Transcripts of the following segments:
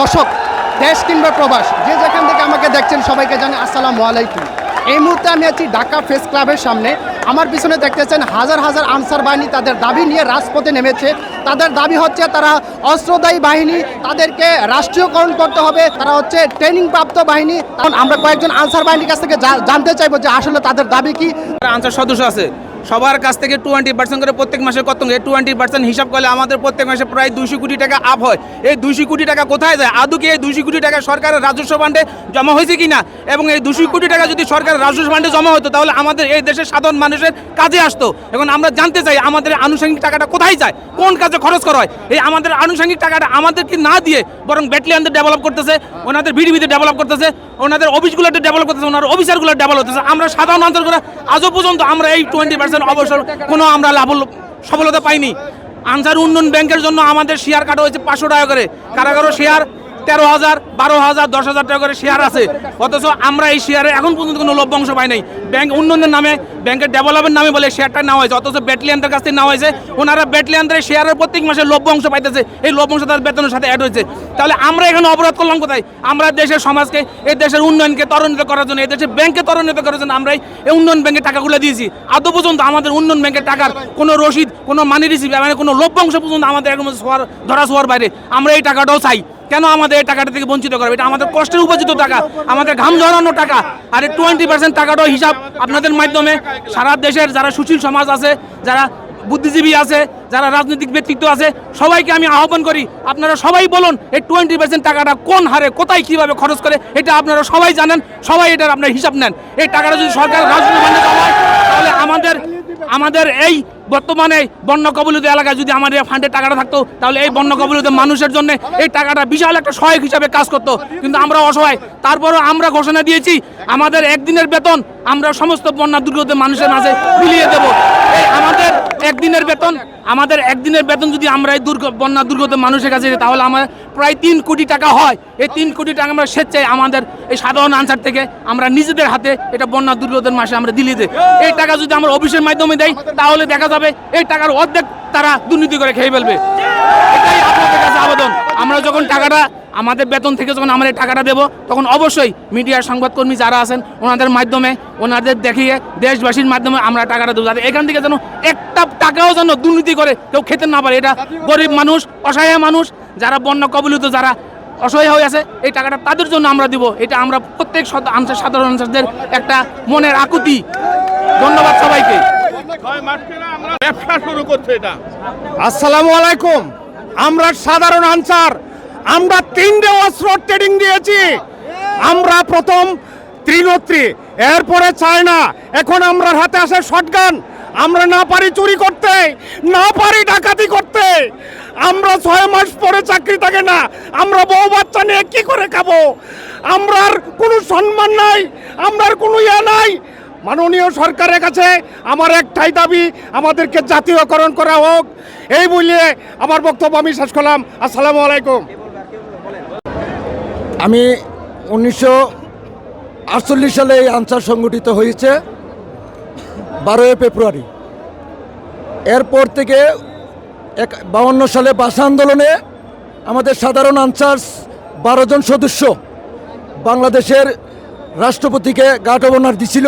দর্শক, দেশ কিংবা প্রবাস, যে যেখান থেকে আমাকে দেখছেন সবাইকে জানি আসসালামু আলাইকুম। এই মুহূর্তে আমি আছি ঢাকা প্রেস ক্লাবের সামনে। আমার পিছনে দেখতেছেন হাজার হাজার আনসার বাহিনী, তাদের দাবি নিয়ে রাজপথে নেমেছে। তাদের দাবি হচ্ছে তারা অস্ত্রদায়ী বাহিনী, তাদেরকে রাষ্ট্রীয়করণ করতে হবে। তারা হচ্ছে ট্রেনিং প্রাপ্ত বাহিনী। কারণ আমরা কয়েকজন আনসার বাহিনীর কাছ থেকে জানতে চাইব যে আসলে তাদের দাবি কি। আনসার সদস্য আছে। সবার কাছ থেকে টোয়েন্টি পার্সেন্ট করে প্রত্যেক মাসে কত টোয়েন্টি পার্সেন্ট হিসাব করলে আমাদের প্রত্যেক মাসে প্রায় দুইশো কোটি টাকা আপ হয়। এই দুইশো কোটি টাকা কোথায় যায়? আদৌ কি এই দুইশো কোটি টাকা সরকারের রাজস্ব ফান্ডে জমা হয়েছে কি না এবং এই দুশো কোটি টাকা যদি সরকারের রাজস্ব ফান্ডে জমা হতো, তাহলে আমাদের এই দেশের সাধারণ মানুষের কাজে আসতো। এখন আমরা জানতে চাই, আমাদের এই আনুষঙ্গিক টাকাটা কোথায় যায়? কোন কাজে খরচ করা হয়? এই আমাদের আনুষঙ্গিক টাকাটা আমাদেরকে না দিয়ে বরং ব্যাটালিয়ানদের ডেভেলপ করতেছে? ওনাদের ভিডিবিতে ডেভেলপ করতেছে? ওনাদের অফিসগুলোতে ডেভেলপ করতেছে, ওনার অফিসারগুলো ডেভেলপ করতেছে। আমরা সাধারণ অন্তর করে আজও পর্যন্ত আমরা এই টোয়েন্টি পার্সেন্ট অবসর কোনো আমরা লাভ সফলতা পাইনি। আনসার উন্নয়ন ব্যাংকের জন্য আমাদের শেয়ার কাটা হয়েছে পাঁচশো টাকা করে। কারাগারও শেয়ার তেরো হাজার, বারো হাজার, দশ হাজার টাকা করে শেয়ার আছে। অথচ আমরা এই শেয়ারে এখন পর্যন্ত কোনো লভ্যাংশ পাই নাই। ব্যাংক উন্নয়নের নামে ব্যাংকের ডেভেলপের নামে বলে শেয়ারটা নেওয়া হয়েছে। অথচ ব্যাটালিয়ানদের কাছ থেকে নেওয়া হয়েছে। ওনারা ব্যাটালিয়ানদের শেয়ারের প্রত্যেক মাসে লভ্যাংশ পাইতেছে। এই লভ্যাংশ তাদের বেতনের সাথে অ্যাড হয়েছে। তাহলে আমরা এখানে অপরাধ করলাম কোথায়? আমরা দেশের সমাজকে, এই দেশের উন্নয়নকে ত্বরান্বিত করার জন্য, এই দেশের ব্যাংকে ত্বরান্বিত করার জন্য আমরা এই উন্নয়ন ব্যাংকের টাকাগুলো দিয়েছি। আদৌ পর্যন্ত আমাদের উন্নয়ন ব্যাংকের টাকার কোনো রসিদ, কোনো মানি রিসিভ মানে কোনো লভ্যাংশ পর্যন্ত আমাদের এখন ধরা শোয়ার বাইরে। আমরা এই টাকাটাও চাই। কেন আমাদের এই টাকাটা থেকে বঞ্চিত করবে এটা আমাদের কষ্টের উপার্জিত টাকা, আমাদের ঘাম ঝরানো টাকা। আর এই টোয়েন্টি পার্সেন্ট টাকাটাও হিসাব আপনাদের মাধ্যমে। সারা দেশের যারা সুশীল সমাজ আছে, যারা বুদ্ধিজীবী আছে, যারা রাজনৈতিক ব্যক্তিত্ব আছে, সবাইকে আমি আহ্বান করি, আপনারা সবাই বলুন, এই টোয়েন্টি পার্সেন্ট টাকাটা কোন হারে, কোথায়, কীভাবে খরচ করে, এটা আপনারা সবাই জানেন, সবাই এটার আপনার হিসাব নেন। এই টাকাটা যদি সরকার রাজনীতি তাহলে আমাদের আমাদের এই বর্তমানে বন্য কবলিত এলাকায় যদি আমাদের ফান্ডের টাকাটা থাকতো, তাহলে এই বন্য কবলিত মানুষের জন্য এই টাকাটা বিশাল একটা সহায়ক হিসাবে কাজ করতো। কিন্তু আমরা অসহায়। তারপরও আমরা ঘোষণা দিয়েছি, আমাদের একদিনের বেতন আমরা সমস্ত বন্যা দুর্গত মানুষের মাঝে মিলিয়ে দেব। আমাদের একদিনের বেতন, আমাদের একদিনের বেতন যদি আমরা এই দুর্গ বন্যা দুর্গত মানুষের কাছে তাহলে আমার প্রায় তিন কোটি টাকা হয়। এই তিন কোটি টাকা আমরা স্বেচ্ছায় আমাদের এই সাধারণ আনসার থেকে আমরা নিজেদের হাতে এটা বন্যা দুর্গতের মাসে আমরা দিলি দেয় এই টাকা যদি আমরা অফিসের মাধ্যমে দেয় তাহলে দেখা যাবে এই টাকার অর্ধেক তারা দুর্নীতি করে খেয়ে ফেলবে। এটাই আপনাদের কাছে আবেদন। আমরা যখন টাকাটা, আমাদের বেতন থেকে যখন আমরা এই টাকাটা দেবো, তখন অবশ্যই মিডিয়ার সংবাদকর্মী যারা আছেন, ওনাদের মাধ্যমে, ওনাদের দেখিয়ে দেশবাসীর মাধ্যমে আমরা টাকাটা দেবো। যাতে এখান থেকে যেন একটা টাকাও যেন দুর্নীতি করে কেউ খেতে না পারে। এটা গরিব মানুষ, অসহায় মানুষ, যারা বন্য কবলিত, যারা অসহায় হয়ে আছে, এই টাকাটা তাদের জন্য আমরা দিব। এটা আমরা প্রত্যেক সাধারণ আনসারদের একটা মনের আকুতি। ধন্যবাদ সবাইকে। ব্যবসা শুরু করছে এটা। আসসালামু আলাইকুম। আমরা সাধারণ আনসার। আমরা তিনটে অস্ত্র ট্রেডিং দিয়েছি। আমরা প্রথম ত্রিনত্রী, এরপরে চায়না। এখন আমরা হাতে আসে শটগান আমরা না পারি চুরি করতে, না পারি ডাকাতি করতে। আমরা ছয় মাস পরে চাকরি থাকে না। আমরা বউ বাচ্চা নিয়ে কি করে খাব? আমরার কোনো সম্মান নাই, আমরার কোনো ইয়ে নাই। মাননীয় সরকারের কাছে আমার একটাই দাবি, আমাদেরকে জাতীয়করণ করা হোক। এই বলিয়ে আমার বক্তব্য আমি শেষ করলাম। আসসালামু আলাইকুম। আমি উনিশশো আটচল্লিশ সালে এই আনসার সংগঠিত হয়েছে, বারোই ফেব্রুয়ারি। এরপর থেকে এক বাউন্ন সালে ভাষা আন্দোলনে আমাদের সাধারণ আনসার বারো জন সদস্য বাংলাদেশের রাষ্ট্রপতিকে গার্ড অব অনার দিছিল।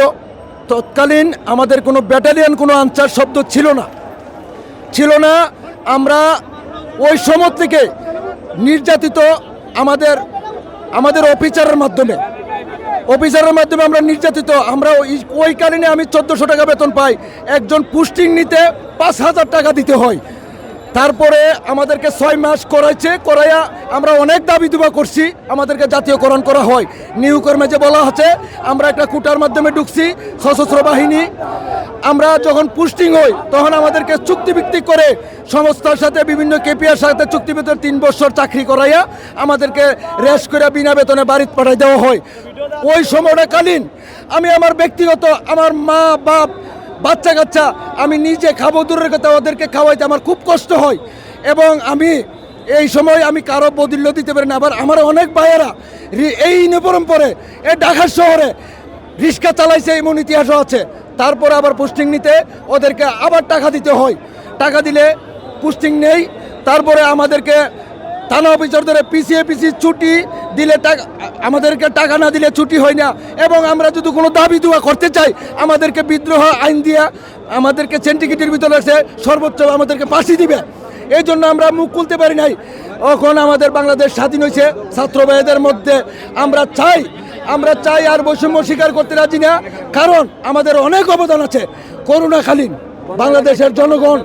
তৎকালীন আমাদের কোনো ব্যাটালিয়ান, কোনো আনসার শব্দ ছিল না। ছিল না, আমরা ওই সময় থেকে নির্যাতিত আমাদের আমাদের অফিসারের মাধ্যমে। অফিসারের মাধ্যমে আমরা নির্যাতিত, আমরা ওই- কারণে আমি চোদ্দোশো টাকা বেতন পাই। একজন পুষ্টিং নিতে পাঁচ হাজার টাকা দিতে হয়। তারপরে আমাদেরকে ছয় মাস করাইছে, করাইয়া আমরা অনেক দাবি দুবা করছি, আমাদেরকে জাতীয়করণ করা হয়। নিউ কর্মে যে বলা হচ্ছে, আমরা একটা কুটার মাধ্যমে ঢুকছি, সশস্ত্র বাহিনী। আমরা যখন পোস্টিং হই, তখন আমাদেরকে চুক্তিভিত্তিক করে সংস্থার সাথে বিভিন্ন কেপিআর সাথে চুক্তিভিত্তিক তিন বছর চাকরি করাইয়া আমাদেরকে রেস্ট করে বিনা বেতনে বাড়িতে পাঠাই দেওয়া হয়। ওই সময়টা কালীন আমি আমার ব্যক্তিগত, আমার মা, বাপ বাচ্চা কাচ্চা, আমি নিজে খাব, দূরের কথা ওদেরকে খাওয়াইতে আমার খুব কষ্ট হয়। এবং আমি এই সময় আমি কারও বদিল্য দিতে পারি না। আবার আমার অনেক ভাইয়েরা এই ইউনিফর্ম পরে এই ঢাকা শহরে রিক্সা চালাইছে, এমন ইতিহাসও আছে। তারপরে আবার পোস্টিং নিতে ওদেরকে আবার টাকা দিতে হয়। টাকা দিলে পোস্টিং নেই। তারপরে আমাদেরকে থানা অফিসারদের পিছিয়ে পিছিয়ে ছুটি দিলে আমাদেরকে টাকা না দিলে ছুটি হয় না। এবং আমরা যদি কোনো দাবি দোয়া করতে চাই, আমাদেরকে বিদ্রোহ আইন দিয়া আমাদেরকে সেন্টিগ্রেটের ভিতরে এসে সর্বোচ্চ আমাদেরকে ফাঁসি দিবে। এই জন্য আমরা মুখ খুলতে পারি নাই। এখন আমাদের বাংলাদেশ স্বাধীন হয়েছে। ছাত্র ভাইদের মধ্যে আমরা চাই আমরা চাই আর বৈষম্য স্বীকার করতে রাজি না। কারণ আমাদের অনেক অবদান আছে করোনাকালীন। বাংলাদেশের জনগণ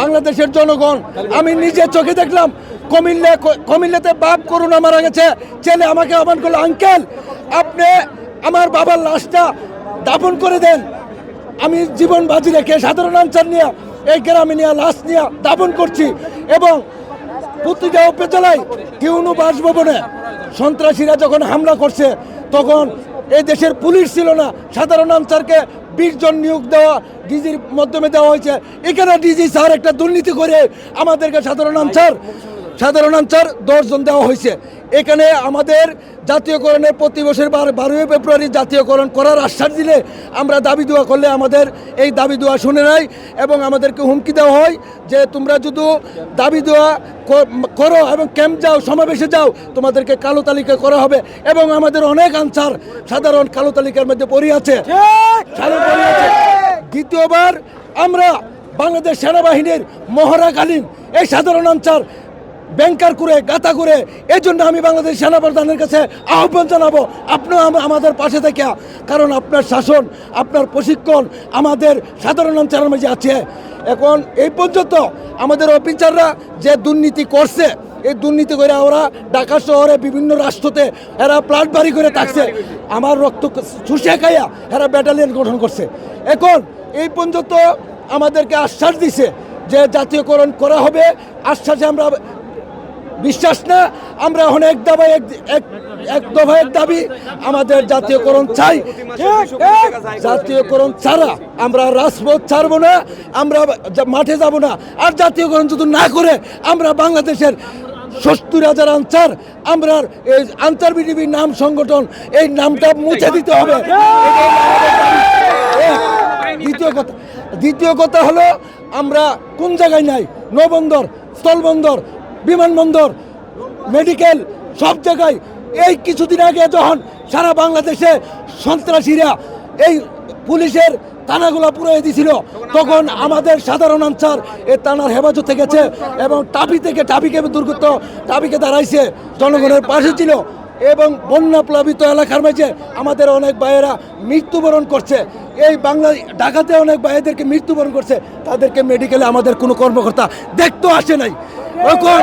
বাংলাদেশের জনগণ, আমি নিজে চোখে দেখলাম কমিল্লা, কমিল্লাতে বাপ করোনা মারা গেছে। ছেলে আমাকে আহ্বান করল, আঙ্কেল, আপনি আমার বাবার লাশটা দাফন করে দেন। আমি জীবন বাজি রেখে সাধারণ আনসার নিয়ে, এই গ্রামে নিয়ে, লাশ নিয়ে দাফন করছি এবং প্রতিটা উপজেলায় কিউনু বাসভবনে সন্ত্রাসীরা যখন হামলা করছে, তখন এই দেশের পুলিশ ছিল না। সাধারণ আনসারকে বিশ জন নিয়োগ দেওয়া, ডিজির মাধ্যমে দেওয়া হয়েছে। এখানে ডিজি স্যার একটা দুর্নীতি করে আমাদেরকে সাধারণ আনসার সাধারণ আনসার দশজন দেওয়া হয়েছে। এখানে আমাদের জাতীয়করণের প্রতি বছর বার বারোই ফেব্রুয়ারি জাতীয়করণ করার আশ্বাস দিলে আমরা দাবি দেওয়া করলে আমাদের এই দাবি দেওয়া শুনে নাই এবং আমাদেরকে হুমকি দেওয়া হয় যে তোমরা যদি দাবি দেওয়া করো এবং ক্যাম্প যাও সমাবেশে যাও তোমাদেরকে কালো তালিকা করা হবে এবং আমাদের অনেক আনসার সাধারণ কালো তালিকার মধ্যে পড়ে আছে। সাধারণ পড়ে আছে। দ্বিতীয়বার আমরা বাংলাদেশ সেনাবাহিনীর মহড়াকালীন এই সাধারণ আনসার ব্যাংকার করে, গাতা করে এই জন্য আমি বাংলাদেশ সেনাপ্রধানের কাছে আহ্বান জানাব। আপনিও আমাদের পাশে থেকে কারণ আপনার শাসন, আপনার প্রশিক্ষণ আমাদের সাধারণ অঞ্চলের মাঝে আছে। এখন এই পর্যন্ত আমাদের অফিসাররা যে দুর্নীতি করছে, এই দুর্নীতি করে ওরা ঢাকা শহরে বিভিন্ন রাষ্ট্রতে এরা প্লাট বাড়ি করে থাকছে। আমার রক্ত চুষে খাইয়া এরা ব্যাটালিয়ন গঠন করছে। এখন এই পর্যন্ত আমাদেরকে আশ্বাস দিছে যে জাতীয়করণ করা হবে। আশ্বাসে আমরা বিশ্বাস না আমরা এখন এক দফায় এক দফায় এক দাবি আমাদের জাতীয়করণ চাই। জাতীয়করণ ছাড়া আমরা রাজপথ ছাড়বো না আমরা মাঠে যাব না। আর জাতীয়করণ যদি না করে আমরা বাংলাদেশের সত্তর হাজার আনসার আমরা এই আনসার বিডিবির নাম সংগঠন এই নামটা মুছে দিতে হবে। দ্বিতীয় কথা দ্বিতীয় কথা হলো আমরা কোন জায়গায় নাই? নৌবন্দর স্থলবন্দর বিমানবন্দর মেডিকেল সব জায়গায়। এই কিছুদিন আগে যখন সারা বাংলাদেশে সন্ত্রাসীরা এই পুলিশের থানাগুলো পুরো দিয়েছিল তখন আমাদের সাধারণ আনসার এই থানার হেফাজতে গেছে এবং টাপি থেকে টাপিকে দুর্গত, টাপিকে দাঁড়াইছে, জনগণের পাশে ছিল। এবং বন্যা প্লাবিত এলাকার মাঝে আমাদের অনেক ভাইয়েরা মৃত্যুবরণ করছে। এই বাংলা, ঢাকাতে অনেক ভাইয়েদেরকে মৃত্যুবরণ করছে। তাদেরকে মেডিকেলে আমাদের কোনো কর্মকর্তা দেখতেও আসে নাই। এখন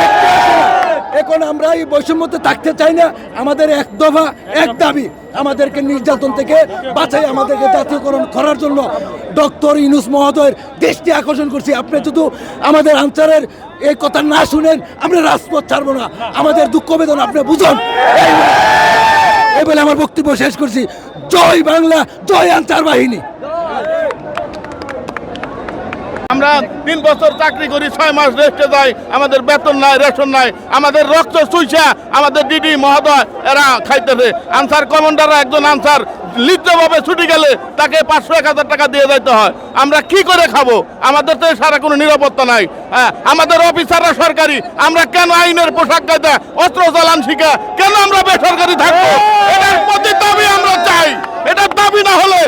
দেখতে আসে না। এখন আমরা এই বৈষম্যতে থাকতে চাই না। আমাদের এক দফা, এক দাবি, আমাদেরকে নির্যাতন থেকে বাঁচাই, আমাদেরকে জাতীয়করণ করার জন্য ডক্টর ইনুস মহোদয়ের দৃষ্টি আকর্ষণ করছি। আপনি শুধু আমাদের আনসারের এই কথা না শুনেন, আমরা রাজপথ ছাড়বো না। আমাদের দুঃখ বেদনা, আপনি বুঝুন। বলে আমার বক্তব্য শেষ করছি। জয় বাংলা, জয় আনসার বাহিনী। আমরা তিন বছর চাকরি করি ছয় মাস রেস্টে যাই আমাদের বেতন নাই রেশন নাই আমাদের রক্ত চুইছা আমাদের দিদি মহোদয় এরা খাইতেছে। আনসার কমান্ডাররা একজন আনসার লিপ্তভাবে ছুটি গেলে তাকে পাঁচশো এক হাজার টাকা দিয়ে যাইতে হয়। আমরা কি করে খাব? আমাদের তো সারা কোনো নিরাপত্তা নাই। হ্যাঁ, আমাদের অফিসাররা সরকারি আমরা কেন আইনের পোশাক কায়দা অস্ত্র চালান শিখা কেন আমরা বেসরকারি থাকব? এটার প্রতি দাবি আমরা চাই। এটার দাবি না হলে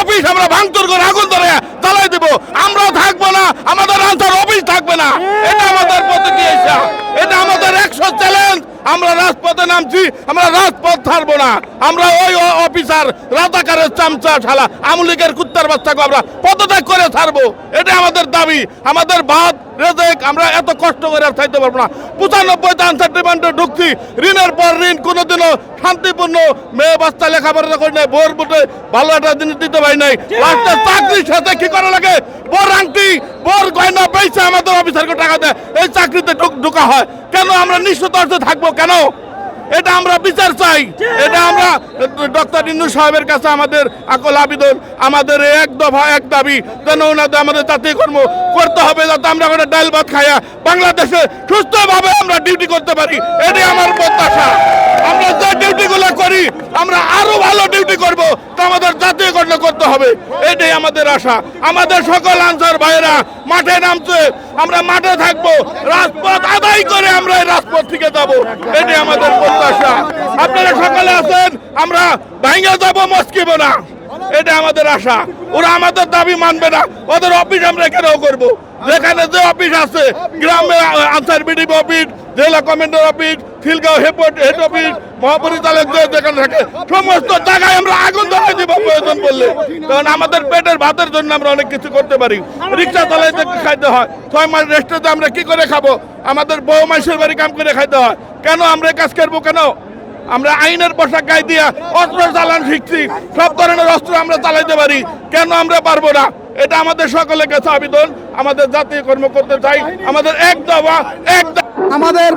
অফিস আমরা ভাঙচুর করে আগুন ধরে চালাই দেব। আমরা থাকব না, আমাদের আনসার অফিস থাকবে না। এটা আমাদের প্রতিক্রিয়া। এটা আমাদের একশো চ্যালেঞ্জ আমরা রাজপথে নামছি আমরা রাজপথ ছাড়বো না। আমরা ওই অফিসার রাজাকারের চামচা শালা আমলিকের কুত্তার বাচ্চাকে আমরা পদত্যাগ করে ছাড়বো। এটা আমাদের দাবি। আমাদের ভাত রেজেক আমরা এত কষ্ট করে আর চাইতে পারব না। পঁচানব্বইতে আনসার ডিমান্ডে ঢুকছি। ঋণের পর ঋণ কোনোদিনও শান্তিপূর্ণ মেয়ে বাচ্চা লেখাপড়া করি নাই বোর বুটে ভালো একটা জিনিস দিতে পারি নাই। চাকরির সাথে কি করা লাগে? বোর বোর গয়না পেয়েছে আমাদের অফিসারকে টাকা দেয়, এই চাকরিতে ঢুক- হয়। কেন আমরা নিশ্চিত থাকব কেন? এটা আমরা বিচার চাই। এটা আমরা, ডক্টর ইন্দু সাহেবের কাছে আমাদের আকল আবেদন, আমাদের এক দফা এক দাবি যেন ওনাদের আমাদের কর্ম করতে হবে, যাতে আমরা ওখানে ডাল ভাত খাইয়া বাংলাদেশে সুস্থভাবে আমরা ডিউটি করতে পারি। এটাই আমার প্রত্যাশা। আমরা যে ডিউটিগুলো করি, আমরা আরও ভালো ডিউটি করব, তা আমাদের জাতীয়করণ করতে হবে। এটাই আমাদের আশা। আমাদের সকল আনসার ভাইয়েরা মাঠে নামছে। আমরা মাঠে থাকব। রাজপথ আদায় করে আমরা এই রাজপথ থেকে যাব। এটাই আমাদের প্রত্যাশা। আপনারা সকালে আছেন, আমরা ভাঙ্গে যাব, মস্কিব না। এটা আমাদের আশা। ওরা আমাদের দাবি মানবে না। ওদের অফিস আমরা কেন করব। যেখানে যে অফিস আছে, গ্রামে আনসার বিডিপি অফিস, জেলা commander office, Khilgaon head head office, মহাপরিচালক যেখানে থাকে, সমস্ত জায়গায় আমরা আগুন ধরে দিব প্রয়োজন বললে কারণ আমাদের পেটের ভাতের জন্য আমরা অনেক কিছু করতে পারি। রিক্সা চালাইতে খাইতে হয়, ছয় মাস রেস্টে আমরা কি করে খাব, আমাদের বউ মাসের বাড়ি কাম করে খাইতে হয়। কেন আমরা কাজ করব কেন? আমরা আইনের পোশাক গায়ে দিয়া অস্ত্র চালান শিখছি, সব ধরনের অস্ত্র আমরা চালাইতে পারি। কেন আমরা পারব না? এটা আমাদের সকলের কাছে আবেদন। আমাদের জাতীয় কর্ম করতে চাই। আমাদের এক দফা এক আমাদের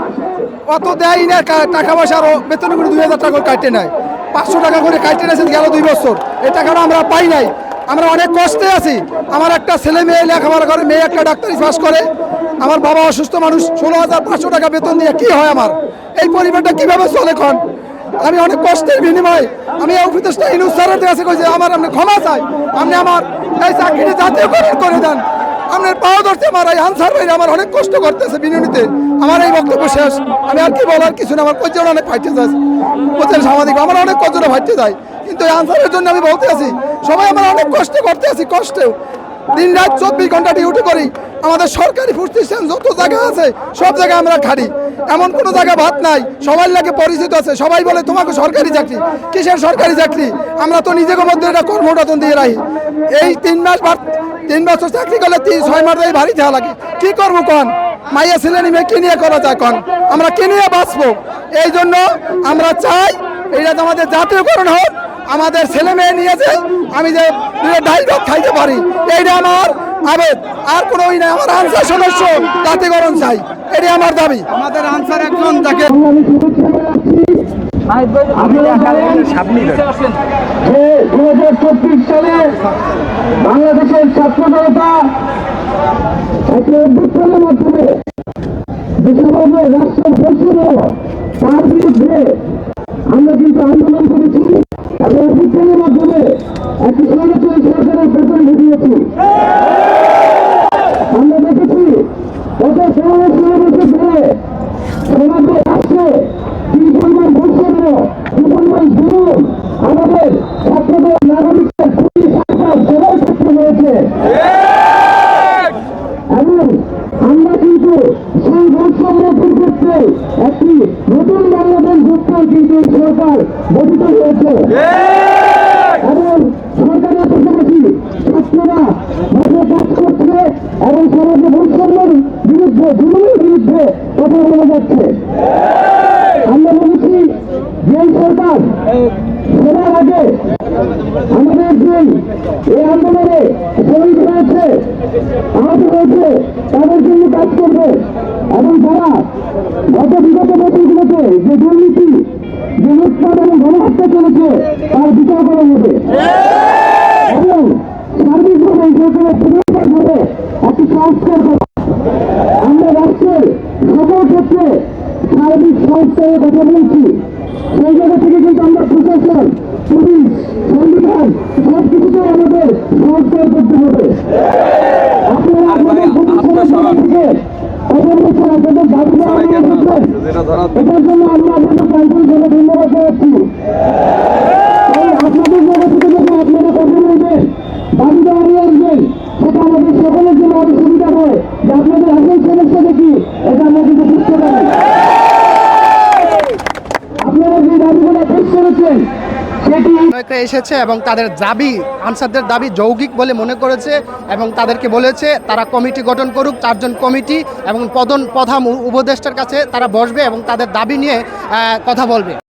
অত দেয় না টাকা পয়সা বেতন করে দুই হাজার টাকা কাটে নেয় পাঁচশো টাকা করে কাটে নিয়েছেন গেল দুই বছর। এই টাকাটা আমরা পাই নাই। আমরা অনেক কষ্টে আছি। আমার একটা ছেলে মেয়ে, লেখাপড়া করে, মেয়ে একটা ডাক্তারি পাস করে। আমার বাবা অসুস্থ মানুষ, ষোলো হাজার পাঁচশো টাকা বেতন দিয়ে কি হয় আমার? এই পরিবারটা কীভাবে চলে এখন? আমি অনেক কষ্টের বিনিময়ে আমি উপদেশটা ইনুস স্যারের কাছে কইছি আমার আপনি ক্ষমা চাই। আপনি আমার এই চাকরিটা জাতীয়করণ করে দেন। আপনার পাওয়া ধরছে আমার এই আনসার ভাই আমার অনেক কষ্ট করতেছে বিনুনিতে। আমার এই বক্তব্য শেষ। আমি আর কি বলার কিছু না, আমার কজন অনেক ফাইটে যায়। প্রচার সামাজিক আমার অনেক কজনে ফাইটে যায়। কিন্তু এই আনসারের জন্য আমি বলতে আছি, সবাই আমার অনেক কষ্ট করতে আছি, কষ্টে। দিন রাত চব্বিশ ঘণ্টা ডিউটি করি। আমাদের সরকারি প্রতিষ্ঠান যত জায়গা আছে, সব জায়গায় আমরা খাড়ি এমন কোনো জায়গা ভাত নাই, সবাই লাগে পরিচিত আছে। সবাই বলে, তোমাকে সরকারি চাকরি, কিসের সরকারি চাকরি? আমরা তো নিজেকে মধ্যে এটা কর্মরতন দিয়ে রাখি। এই তিন মাস তিন বছর চাকরি করলে তিন, ছয় মাস ভারী দেওয়া লাগে। কি করব কন? মাইয়া ছেলে নিবে কি নিয়ে করা যায় কন? আমরা কি নিয়ে বাঁচবো? এই জন্য আমরা চাই, এটা আমাদের জাতীয়করণ হোক, আমাদের ছেলে মেয়ে নিয়েছে আমি যে ভাত খাইতে পারি, এইটা আমার আবেদ আর কোনো নাই। আমার আনসার সদস্য জাতীয়করণ চাই। এটাই আমার দাবি। আমাদের আনসার একজন যাকে যে দু হাজার চব্বিশ সালে বাংলাদেশের ছাত্র জনতা একটি অভ্যুত্থানের মাধ্যমে বৈষম্য তার বিরুদ্ধে আমরা কিন্তু আন্দোলন করেছি। এবং অভ্যুত্থানের মাধ্যমে একটি সরকারি সরকারের বেতন ঘটিয়েছি আমরা দেখেছি গত ষোলো ষোলো বছর ধরে সমাজে রাষ্ট্রে কি পরিমাণ বৈষম্য কি পরিমাণ জুলুম আমাদের ছাত্রদের নাগরিকদের পুলিশ আনসার সবার ক্ষেত্রে হয়েছে এবং আমরা কিন্তু সেই বৈষম্যের ক্ষেত্রে একটি নতুন বাংলাদেশ যুক্ত কিন্তু এই সরকার গঠিত হয়েছে এবং সরকারের পাশাপাশি ছাত্ররা মাঠে কাজ করছে এবং সমাজে বৈষম্যের বিরুদ্ধে জুলুমের বিরুদ্ধে কথা বলে যাচ্ছে আমরা যে সরকার সবার আগে আমাদের এই আন্দোলনে শহীদ হয়েছে, আহত হয়েছে, তাদের জন্য কাজ করবে। এবং তারা গত বিগত বছরগুলোতে যে দুর্নীতি, যে লুটপাট এবং গণহত্যা চলেছে তার বিচার করা হবে এবং সার্বিকভাবে এই সরকারের পুনর্বাসভাবে একটি সংস্কার করা আমরা রাষ্ট্রের সকল ক্ষেত্রে সার্বিক সংস্কারের কথা বলছি। সেই জায়গা থেকে কিন্তু আমরা প্রশাসন পুলিশ সংবিধান সব কিছুতে আমাদের সংস্কার করতে হবে। আপনারা থেকে এটার জন্য আমরা আপনাদের কয়েকজন জন্য ধন্যবাদ জানাচ্ছি। আপনাদের জায়গা থেকে যখন আপনারা কথা বলবেন দাবি দেওয়া আসবেন সেটা আমাদের সকলের জন্য অনেক সুবিধা হয়। যে আপনাদের আসল সমস্যা দেখি এটা আমরা কিন্তু বুঝতে পারি আপনারা যে দাবিগুলো পেশ করেছেন সেটি একটা এসেছে এবং তাদের দাবি, আনসারদের দাবি যৌগিক বলে মনে করেছে এবং তাদেরকে বলেছে তারা কমিটি গঠন করুক, চারজন কমিটি এবং প্রধান প্রধান উপদেষ্টার কাছে তারা বসবে এবং তাদের দাবি নিয়ে কথা বলবে।